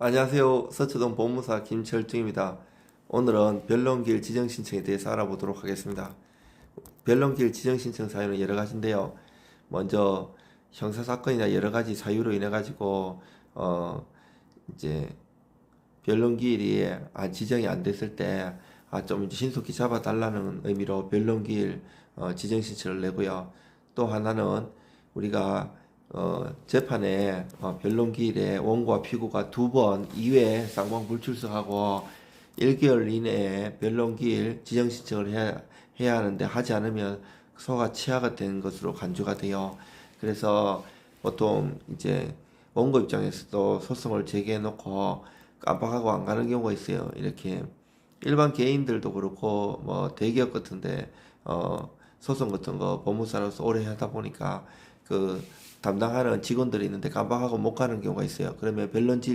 안녕하세요. 서초동 법무사 김철중입니다. 오늘은 변론길 지정 신청에 대해서 알아보도록 하겠습니다. 변론길 지정 신청 사유는 여러 가지인데요. 먼저 형사 사건이나 여러 가지 사유로 인해 가지고 어 이제 변론기일이 아, 지정이 안 됐을 때 아, 신속히 잡아달라는 의미로 변론기일 어, 지정 신청을 내고요. 또 하나는 우리가 어, 재판에 어, 변론기일에 원고와 피고가 두 번 이외에 쌍방 불출석하고 1개월 이내에 변론기일 지정 신청을 해야, 해야 하는데 하지 않으면 소가 치아가 된 것으로 간주가 돼요. 그래서 보통 이제 원고 입장에서도 소송을 제기해 놓고 깜빡하고 안 가는 경우가 있어요. 이렇게 일반 개인들도 그렇고 뭐 대기업 같은데 어 소송 같은 거 법무사로서 오래 하다 보니까 그 담당하는 직원들이 있는데 깜빡하고 못 가는 경우가 있어요. 그러면 변론지